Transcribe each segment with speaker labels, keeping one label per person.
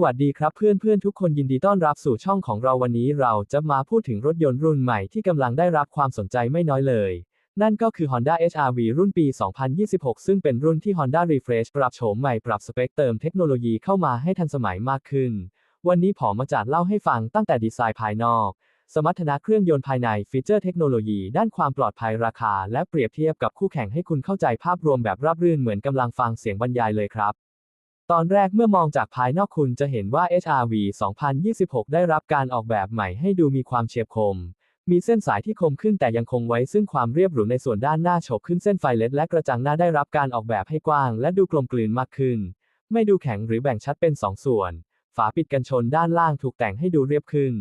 Speaker 1: สวัสดีครับเพื่อนๆทุกคนยินดีต้อนรับสู่ช่องของเราวันนี้เราจะมาพูดถึงรถยนต์รุ่นใหม่ที่กำลังได้รับความสนใจไม่น้อยเลย นั่นก็คือ Honda HR-V รุ่นปี 2026 ซึ่งเป็นรุ่นที่ Honda Refresh ปรับโฉมใหม่ปรับสเปคเติมเทคโนโลยีเข้ามาให้ทันสมัยมากขึ้น วันนี้ผมมาจัดเล่าให้ฟังตั้งแต่ดีไซน์ภายนอก สมรรถนะเครื่องยนต์ภายในฟีเจอร์เทคโนโลยี ด้านความปลอดภัยราคา และเปรียบเทียบกับคู่แข่งให้คุณเข้าใจภาพรวมแบบราบรื่นเหมือนกำลังฟังเสียงบรรยายเลยครับ ตอนแรกเมื่อมองจากภายนอกคุณจะเห็นว่า HRV 2026 ได้รับการออกแบบใหม่ให้ดูมีความเฉียบคม มีเส้นสายที่คมขึ้นแต่ยังคงไว้ซึ่งความเรียบหรูในส่วนด้านหน้าโฉบขึ้นเส้นไฟเลดและกระจังหน้าได้รับการออกแบบให้กว้าง และดูกลมกลืนมากขึ้น ไม่ดูแข็งหรือแบ่งชัดเป็นสองส่วน ฝาปิดกันชนด้านล่างถูกแต่งให้ดูเรียบขึ้น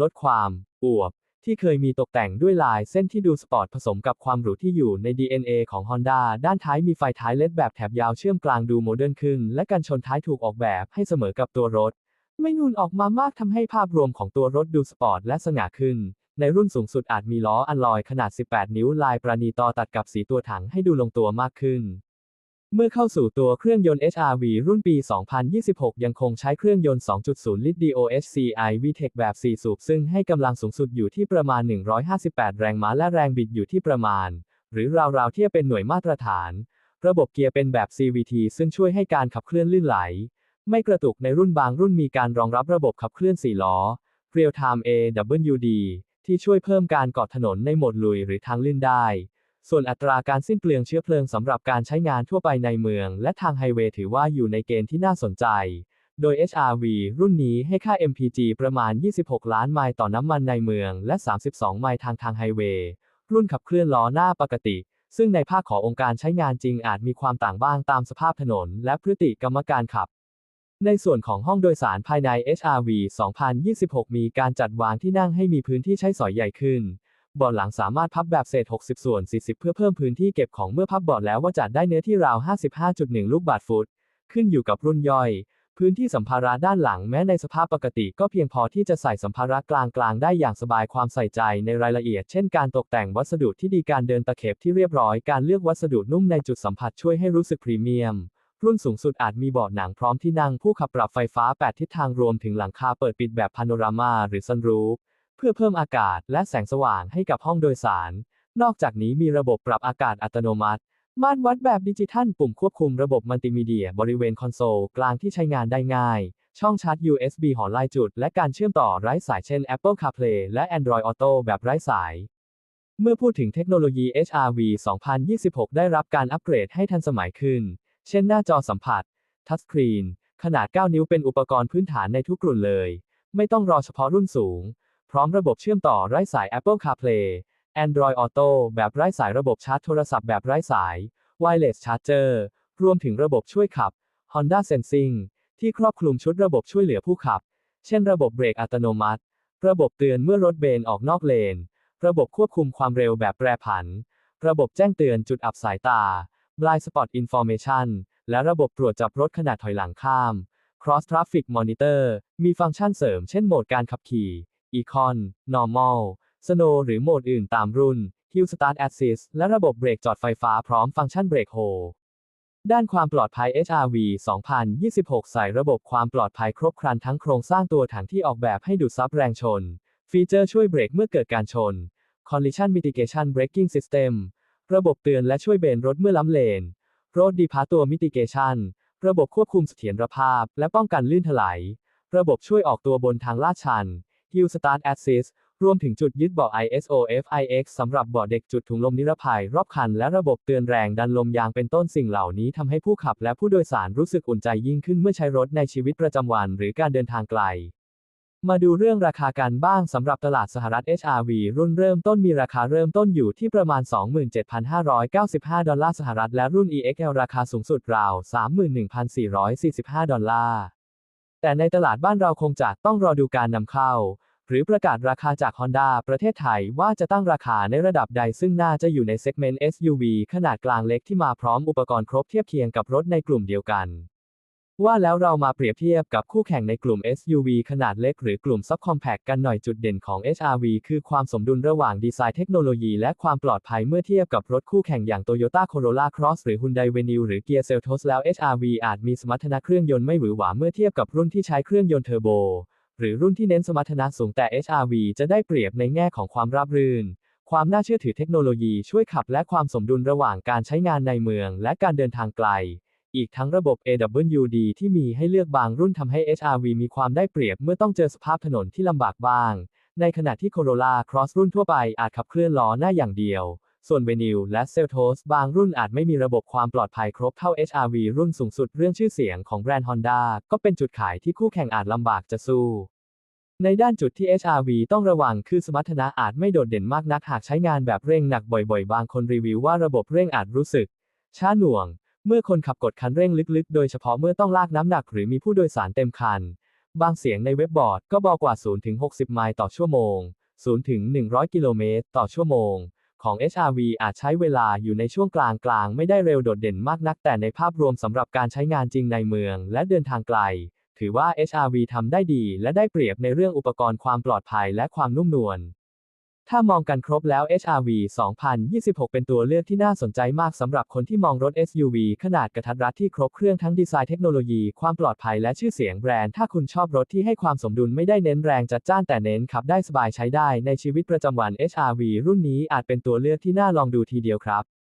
Speaker 1: ลดความอวบ ที่เคยมีตกแต่งด้วยลายเส้นที่ดูสปอร์ตผสมกับความหรูที่อยู่ใน DNA ของ Honda ด้านท้ายมีไฟท้ายเลดแบบแถบยาวเชื่อมกลางดูโมเดิร์นขึ้น และกันชนท้ายถูกออกแบบให้เสมอกับตัวรถ ไม่นูนออกมามากทำให้ภาพรวมของตัวรถดูสปอร์ตและสง่าขึ้น ในรุ่นสูงสุดอาจมีล้ออัลลอยขนาด 18 นิ้วลายประณีตอตัดกับสีตัวถังให้ดูลงตัวมากขึ้น เมื่อเข้าสู่ตัวเครื่องยนต์ HRV รุ่นปี 2026 ยังคงใช้เครื่องยนต์ 2.0 ลิตร DOHCI VTEC แบบ 4 สูบ ซึ่งให้กำลังสูงสุดอยู่ที่ประมาณ 158 แรงม้าและแรงบิดอยู่ที่ประมาณ หรือราวๆเทียบเป็นหน่วยมาตรฐาน ระบบเกียร์เป็นแบบ CVT ซึ่งช่วยให้การขับเคลื่อนลื่นไหล ไม่กระตุกในรุ่นบางรุ่นมีการรองรับระบบขับเคลื่อน 4 ล้อ Real Time AWD ที่ช่วยเพิ่มการเกาะถนนในโหมดลุยหรือทางลื่นได้ ส่วนอัตราการสิ้นเปลืองเชื้อเพลิงสำหรับการใช้งานทั่วไปในเมือง และทางไฮเวย์ถือว่าอยู่ในเกณฑ์ที่น่าสนใจ โดย HRV รุ่นนี้ให้ค่า MPG ประมาณ 26 ล้านไมล์ต่อน้ำมันในเมือง และ 32 ไมล์ทางทางไฮเวย์ รุ่นขับเคลื่อนล้อหน้าปกติ ซึ่งในภาคขององค์การใช้งานจริงอาจมีความต่างบ้างตามสภาพถนน และพฤติกรรมการขับในส่วนของห้องโดยสารภายใน HRV 2026 มีการจัดวางที่นั่งให้มีพื้นที่ใช้สอยใหญ่ขึ้น เบาะหลังสามารถพับแบบเศษ 60 ส่วน 40 เพื่อเพิ่มพื้นที่เก็บของเมื่อพับเบาะแล้วว่าจัดได้เนื้อที่ราว 55.1 ลูกบาทฟุต ขึ้นอยู่กับรุ่นย่อย พื้นที่สัมภาระด้านหลังแม้ในสภาพปกติก็เพียงพอที่จะใส่สัมภาระกลางๆได้อย่างสบายความใส่ใจในรายละเอียด เช่นการตกแต่งวัสดุที่ดีการเดินตะเข็บที่เรียบร้อยการเลือกวัสดุนุ่มในจุดสัมผัสช่วยให้รู้สึกพรีเมียมรุ่นสูงสุดอาจมีเบาะหนังพร้อมที่นั่งผู้ขับปรับไฟฟ้า 8 ทิศทางรวมถึงหลังคาเปิดปิดแบบพาโนรามาหรือซันรูฟ เพื่อเพิ่มอากาศและแสงสว่างให้กับห้องโดยสาร นอกจากนี้มีระบบปรับอากาศอัตโนมัติ ม่านวัดแบบดิจิทัล ปุ่มควบคุมระบบมัลติมีเดีย บริเวณคอนโซลกลางที่ใช้งานได้ง่าย ช่องชาร์จ USB หอลายจุด และการเชื่อมต่อไร้สายเช่น Apple CarPlay และ Android Auto แบบไร้สาย เมื่อพูดถึงเทคโนโลยี HRV 2026 ได้รับการอัปเกรดให้ทันสมัยขึ้น เช่นหน้าจอสัมผัส ทัชสกรีน ขนาด 9 นิ้วเป็นอุปกรณ์พื้นฐานในทุกรุ่นเลย ไม่ต้องรอเฉพาะรุ่นสูง พร้อมระบบเชื่อมต่อไร้สาย Apple CarPlay Android Auto แบบไร้สายระบบชาร์จโทรศัพท์แบบไร้สาย Wireless Charger รวมถึงระบบช่วยขับ Honda Sensing ที่ครอบคลุมชุดระบบช่วยเหลือผู้ขับ เช่น ระบบเบรกอัตโนมัติ ระบบเตือนเมื่อรถเบนออกนอกเลน ระบบควบคุมความเร็วแบบแปรผัน ระบบแจ้งเตือนจุดอับสายตา Blind Spot Information และระบบตรวจจับรถขณะถอยหลังข้าม Cross Traffic Monitor มีฟังก์ชันเสริมเช่นโหมดการขับขี่ Econ Normal Snow หรือโหมดอื่นตามรุ่น Hill Start Assist และระบบเบรกจอดไฟฟ้าพร้อมฟังก์ชันเบรกโฮด้านความปลอดภัย HRV 2026 ใส่ระบบความปลอดภัยครบครันทั้งโครงสร้างตัวถังที่ออกแบบให้ดูดซับแรงชน ฟีเจอร์ช่วยเบรกเมื่อเกิดการชน Collision Mitigation Braking System ระบบเตือนและช่วยเบนรถเมื่อล้ำเลน Road Departure Mitigation ระบบควบคุมเสถียรภาพ และป้องกันลื่นถลาย ระบบช่วยออกตัวบนทางลาดชัน Hill Start Assist รวมถึงจุดยึดเบาะ ISO FIX สำหรับเบาะเด็กจุดถุงลมนิรภัยรอบคันและระบบเตือนแรงดันลมยางเป็นต้นสิ่งเหล่านี้ทำให้ผู้ขับและผู้โดยสารรู้สึกอุ่นใจยิ่งขึ้นเมื่อใช้รถในชีวิตประจำวันหรือการเดินทางไกล มาดูเรื่องราคากันบ้างสำหรับตลาดสหรัฐ HRV รุ่นเริ่มต้นมีราคาเริ่มต้นอยู่ที่ประมาณ 27,595 ดอลลาร์สหรัฐและรุ่น EXL ราคาสูงสุดราว 31,445 ดอลลาร์ แต่ในตลาดบ้านเราคงจะต้องรอดูการนำเข้า หรือประกาศราคาจาก Honda ประเทศไทยว่าจะตั้งราคาในระดับใดซึ่งน่าจะอยู่ในเซกเมนต์ SUV ขนาดกลางเล็กที่มาพร้อมอุปกรณ์ครบเทียบเคียงกับรถในกลุ่มเดียวกัน ว่าแล้วเรามาเปรียบเทียบกับคู่แข่งในกลุ่ม SUV ขนาดเล็กหรือกลุ่ม Subcompact กันหน่อยจุดเด่นของ HRV คือความสมดุลระหว่างดีไซน์เทคโนโลยีและความปลอดภัยเมื่อเทียบกับรถคู่แข่งอย่าง Toyota Corolla Cross หรือ Hyundai Venue หรือ Kia Seltos แล้ว HRV อาจมีสมรรถนะเครื่องยนต์ไม่หวือหวาเมื่อเทียบกับรุ่นที่ใช้เครื่องยนต์เทอร์โบ หรือรุ่นที่เน้นสมรรถนะสูงแต่ HRV จะได้เปรียบในแง่ของความราบรื่น ความน่าเชื่อถือเทคโนโลยีช่วยขับและความสมดุลระหว่างการใช้งานในเมือง และการเดินทางไกล อีกทั้งระบบ AWD ที่มีให้เลือกบางรุ่นทำให้ HRV มีความได้เปรียบเมื่อต้องเจอสภาพถนนที่ลำบากบ้าง ในขณะที่ Corolla Cross รุ่นทั่วไปอาจขับเคลื่อนล้อหน้าอย่างเดียว ส่วน Venue และ Seltos บางรุ่นอาจไม่มีระบบความปลอดภัยครบเท่า HRV รุ่นสูงสุดเรื่องชื่อเสียงของแบรนด์ Honda ก็เป็นจุดขายที่คู่แข่งอาจลำบากจะสู้ในด้านจุดที่ HRV ต้องระวังคือสมรรถนะอาจไม่โดดเด่นมากนักหากใช้งานแบบเร่งหนักบ่อยๆ บางคนรีวิวว่าระบบเร่งอาจรู้สึก ช้าหน่วง เมื่อคนขับกดคันเร่งลึกๆ โดยเฉพาะเมื่อต้องลากน้ำหนักหรือมีผู้โดยสารเต็มคัน บางเสียงในเว็บบอร์ดก็บอกว่า0-60 ไมล์ต่อชั่วโมง0-100 กิโลเมตรต่อชั่วโมง ของ HRV อาจใช้เวลาอยู่ในช่วงกลางกลางๆไม่ได้เร็วโดดเด่นมากนัก แต่ในภาพรวมสำหรับการใช้งานจริงในเมือง และเดินทางไกล ถือว่า HRV ทำได้ดี และได้เปรียบในเรื่องอุปกรณ์ความปลอดภัยและความนุ่มนวล ถ้ามองกันครบแล้ว HRV 2026 เป็นตัวเลือกที่น่าสนใจมากสำหรับคนที่มองรถ SUV ขนาดกระทัดรัดที่ครบเครื่องทั้งดีไซน์เทคโนโลยี ความปลอดภัยและชื่อเสียงแบรนด์ ถ้าคุณชอบรถที่ให้ความสมดุลไม่ได้เน้นแรงจัดจ้านแต่เน้นขับได้สบายใช้ได้ในชีวิตประจำวัน HRV รุ่นนี้อาจเป็นตัวเลือกที่น่าลองดูทีเดียวครับ